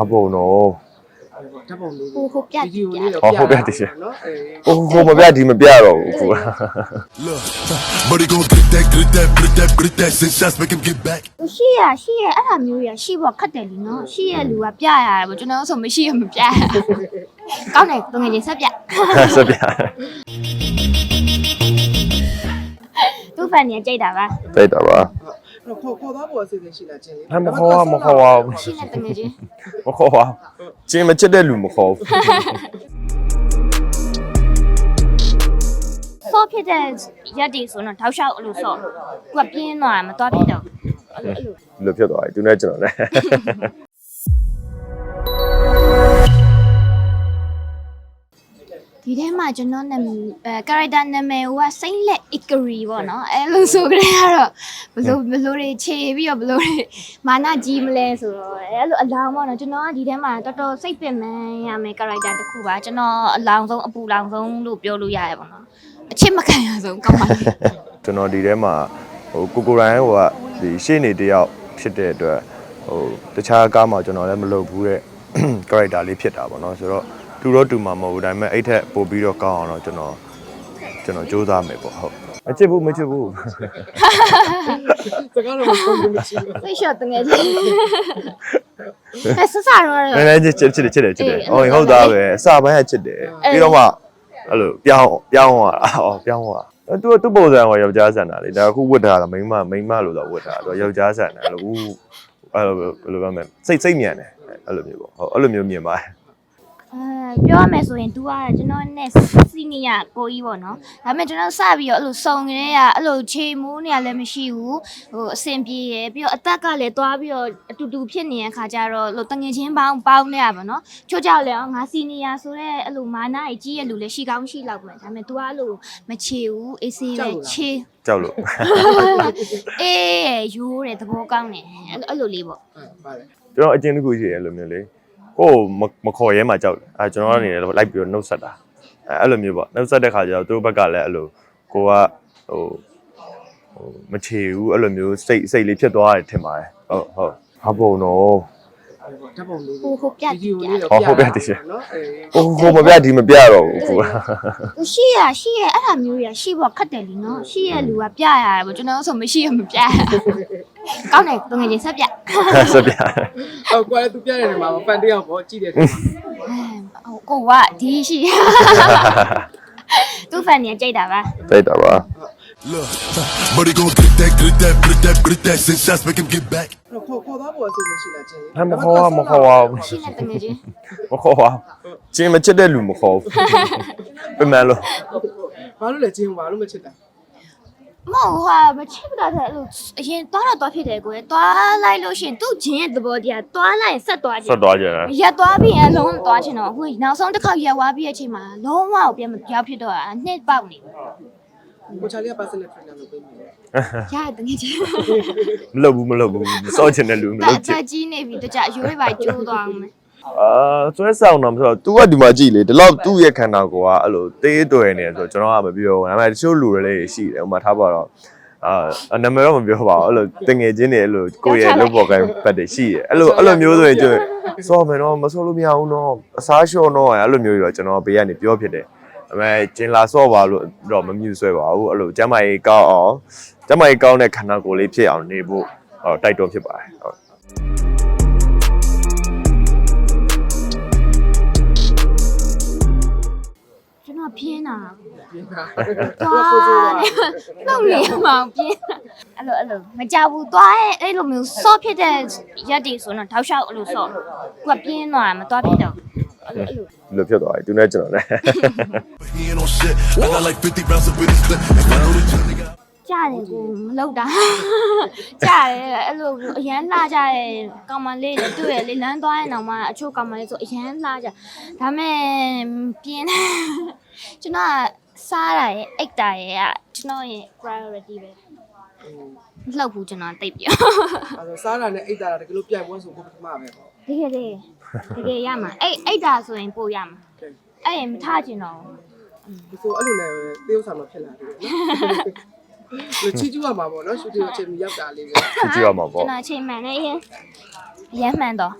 အပုံတော့ဓာတ်ပုံလေးဟိုဟိုပြတ်ဗီဒီယိုလေးတော့ဟောဟုတ်ပြတ်တယ်ရှင်နော်အေးဟိုဟိုမပြဒီမပြတော့ဘူးကိုက Look, but he gon' get that, get that, get that, get that. Six shots, make him get back. ရှိရရှိရအဲ့ဒါမျိုးရရှိဖို့ခက်တယ်လीနော်ရှိရလူကပြရတယ်ပေါ့ကျွန်တော်ဆိုမရှိရမပြရကောင်းတယ်တငယ်ချင်းဆက်ပြစပြသူ့ဖန်နေကြိတ်တာပါတိတ်တာပါအဲ့ တော့ခေါ်ခေါ်သွားဖို့အစီအစဉ်ရှိလားချင်းလေးဟမ်မခေါ်ပါမခေါ်ပါဘူးရှိနေတငယ်ချင်းမခေါ်ပါဘူးကျင်းမချစ်တဲ့လူမခေါ်ဘူးဆော့ဖြစ်တဲ့ရက်ဒီဆိုတော့ထောက်လျှောက်အဲ့လိုဆော့ကိုကပြင်းသွားမသွားဖြစ်တော့အဲ့လိုအဲ့လိုလို့ဖြစ်သွားပြီသူနဲ့ကျွန်တော်နဲ့ ဒီထဲမှာကျွန်တော်နာမည်အဲ character နာမည်ကစိမ့်လက် Ikari ပေါ့နော်အဲ့လိုဆိုကြတဲ့ကတော့ဘလို့ဘလို့တွေခြေပြီးတော့ဘလို့တွေမာနကြီးမလဲဆိုတော့အဲ့လိုအလောင်းပေါ့နော်ကျွန်တော်ကဒီထဲမှာတော်တော်စိတ်ပင်ပန်းရမယ် character တစ်ခုပါကျွန်တော်အလောင်းဆုံးအပူလောင်ဆုံးလို့ပြောလို့ရတယ်ပေါ့နော်အချစ်မခံရဆုံးကောင်းပါလေကျွန်တော်ဒီထဲမှာဟိုကိုကိုရိုင်းဟိုကဒီရှေ့နေတယောက်ဖြစ်တဲ့အတွက်ဟိုတခြားကားမှာကျွန်တော်လည်းမလုပ်ဘူးတဲ့ character လေးဖြစ်တာပေါ့နော်ဆိုတော့ တူတော့တူမှာမဟုတ်ဘူးဒါပေမဲ့အဲ့ထက်ပို့ပြီးတော့ကောင်းအောင်တော့ကျွန်တော်ကျွန်တော်စူးစမ်းမယ်ပေါ့ဟုတ်မချစ်ဘူးမချစ်ဘူးစကားတော့မပြောဘူးမရှိဘူးစိတ်လျှော့တငယ်ချင်းအဲဆဆတော့နည်းနည်းချစ်ချစ်ချစ်တယ်ချစ်တယ်ချစ်တယ်ဟုတ်ဟုတ်သားပဲအစပိုင်းကချစ်တယ်ပြီးတော့မှအဲ့လိုပြောင်းပြောင်းသွားတာအော်ပြောင်းသွားသူသူပုံစံကယောက်ျားဆန်တာလေဒါအခုဝတ်ထားတာမိန်းမမိန်းမလို့တော့ဝတ်ထားတာသူယောက်ျားဆန်တယ်အဲ့လိုဦးအဲ့လိုဘယ်လိုပြောမလဲစိတ်စိတ်မြန်တယ်အဲ့လိုမျိုးပေါ့ဟုတ်အဲ့လိုမျိုးမြင်ပါတယ်အဲ ပြောရမယ်ဆိုရင် तू ကကျွန်တော်နဲ့စီနီယာကိုကြီးပေါ့နော်ဒါပေမဲ့ကျွန်တော်စပြီးတော့အဲ့လိုစုံကြတဲ့ကအဲ့လိုခြေမိုးနေရလည်းမရှိဘူးဟိုအဆင်ပြေရယ်ပြီးတော့အသက်ကလည်းသွားပြီးတော့အတူတူဖြစ်နေတဲ့ခါကျတော့လို့တငယ်ချင်းပေါင်းပေါင်းနေရပါတော့ချို့ကြောက်လဲငါစီနီယာဆိုတဲ့အဲ့လိုမာနာကြီးကြီးရဲ့လူလည်းရှိကောင်းရှိလောက်မယ်ဒါပေမဲ့ तू ကအဲ့လိုမချေဘူးအေးဆေးပဲချေကြောက်လို့အေးရိုးတယ်သဘောကောင်းတယ်အဲ့လိုအဲ့လိုလေးပေါ့အဲ့ပါတယ်ကျွန်တော်အကျဉ်းတစ်ခုရှိတယ်အဲ့လိုမျိုးလေ ကိုယ်မမခေါ်ရဲမှာကြောက်တယ်အဲကျွန်တော်ကနေလည်းလိုက်ပြီးတော့နှုတ်ဆက်တာအဲအဲ့လိုမျိုးပေါ့နှုတ်ဆက်တဲ့ခါကျတော့သူတို့ဘက်ကလည်းအဲ့လိုကိုကဟိုဟိုမချေဘူးအဲ့လိုမျိုးစိတ်စိတ်လေးဖြစ်သွားတယ်ထင်ပါတယ်ဟုတ်ဟုတ်အပုံတော့ ဓာတ်ပုံလေးဟိုဟိုပြတ်ဗီဒီယိုလေးတော့ဟောဟုတ်ပြတ်တယ်ရှင်နော်အေးဟိုဟိုမပြဒီမပြတော့ဘူးကိုကရှိရရှိရအဲ့ဒါမျိုးရရှိဖို့ခက်တယ်လीနော်ရှိရလူကပြရတယ်ပေါ့ကျွန်တော်ဆိုမရှိရမပြရကောင်းတယ်တငယ်ချင်းဆက်ပြစပြအော်ကွာသူပြတဲ့နေမှာဖန်တယောက်ပေါ့ကြည့်တယ်ဒီမှာဟိုကိုကဒီရှိရသူ့ဖန်နေကြိတ်တာပါတိတ်တာပါ Look, but he gon' get that, get that, get that, get that. Six shots, make him get back. အဲ့တော့ခေါ်ခေါ်သွားဖို့အစီအစဉ်ရှိလားချင်းလေးဟမ်မခေါ်ပါမခေါ်ပါဘူးရှိနေတငယ်ချင်းမခေါ်ပါဘူးကျင်းမချစ်တဲ့လူမခေါ်ဘူးပြန်မလို့ဘာလို့လဲချင်းဘာလို့မချစ်တာမဟုတ်ဟာမချစ်တာတဲ့အဲ့လိုအရင်သွားတော့သွားဖြစ်တယ်ကိုယ်သွားလိုက်လို့ရှိရင်သူ့ဂျင်းရဲ့သဘောတရားသွားလိုက်ရင်ဆက်သွားကြည့်ဆက်သွားကြတယ်ရက်သွားပြီးရင်အလုံးသွားချင်တော့အခုနောက်ဆုံးတစ်ခေါက်ရက်သွားပြီးတဲ့အချိန်မှာလုံးဝပြန်မပြောင်းဖြစ်တော့တာနှစ်ပေါက်နေ ကိုချာလေးက personal trainer လုပ်ပေးမယ်ရတယ်တကယ်ချင်းမလုပ်ဘူးမလုပ်ဘူးစောချင်တဲ့လူမတလုပ်ချင်က်ကြီးနေပြီတကြအယိုးတွေပါကျိုးသွားအောင်မယ်အာဆွဲဆောင်တော့မဆိုတော့ तू ကဒီမှာကြည့်လေဒီလောက်သူ့ရဲ့ခန္ဓာကိုယ်ကအဲ့လိုတေးတွယ်နေဆိုတော့ကျွန်တော်ကမပြောဘူးဒါပေမဲ့တချို့လူတွေလည်းရှိတယ်ဥပမာထားပါတော့အာနာမည်တော့မပြောပါဘူးအဲ့လိုတငယ်ချင်းတွေအဲ့လိုကိုယ့်ရဲ့လုပ်ပေါ်ကိုင်းပတ်တယ်ရှိတယ်အဲ့လိုအဲ့လိုမျိုးဆိုရင်ကျစောမယ်တော့မဆိုလို့မရဘူးတော့အစားလျှော့တော့အဲ့လိုမျိုးတော့ကျွန်တော်ဘေးကနေပြောဖြစ်တယ် ဒါပေမဲ့ကျင်လာစော့ပါလို့တော့မမြူဆွဲပါဘူးအဲ့လိုကျမ်းမာရေးကောင်းအောင်ကျမ်းမာရေးကောင်းတဲ့ခန္ဓာကိုယ်လေးဖြစ်အောင်နေဖို့ဟောတိုက်တွန်းဖြစ်ပါတယ်ဟုတ်ကျွန်တော်ပြင်းတာပြင်တာသွားတော့လေမောင်ပြင်းတာအဲ့လိုအဲ့လိုမကြဘူးသွားရဲ့အဲ့လိုမျိုးဆော့ဖြစ်တဲ့ရက်တွေဆိုတော့ထောက်လျှောက်အဲ့လိုဆော့ကိုကပြင်းသွားမသွားဖြစ်တော့ အဲ့လိုအဲ့လိုလို့ဖြစ်သွားပြီသူနဲ့ကျွန်တော်နဲ့ But he ain't on shit. I got like 50 rounds of business. If I know the jump, nigga. ကြားတယ်ကိုမလောက်တာကြားတယ်အဲ့လိုအရန်လှကြတဲ့ကောင်မလေးတွေတွေ့ရလေလမ်းသွားရင်တော့မှအချို့ကောင်မလေးဆိုအရန်လှကြဒါမဲ့ပြင်းတယ်ကျွန်တော်ကစားတာရဲ့အိတ်တာရဲ့ကကျွန်တော်ရဲ့ priority ပဲမလောက်ဘူးကျွန်တော်တိတ်ပြအဲ့တော့စားတာနဲ့အိတ်တာတကယ်လို့ပြိုင်ပွဲဆိုကိုပထမပဲပေါ့ တကယ်တကယ်တကယ်ရမှာအိတ်အိတ်တာဆိုရင်ပို့ရမှာအဲ့ရင်မထားချင်တော့ဘူးဒီဆိုအဲ့လိုနဲ့သေဥဆောင်မဖြစ်လာဘူးနော်ချီကျူးရမှာပေါ့နော်ရှူတင်အချိန်မီရောက်တာလေးပဲကြည့်ကြည့်ရမှာကျွပေါ့န်တော်အချိန်မှန်နေရင်အရမ်းမှန်တော့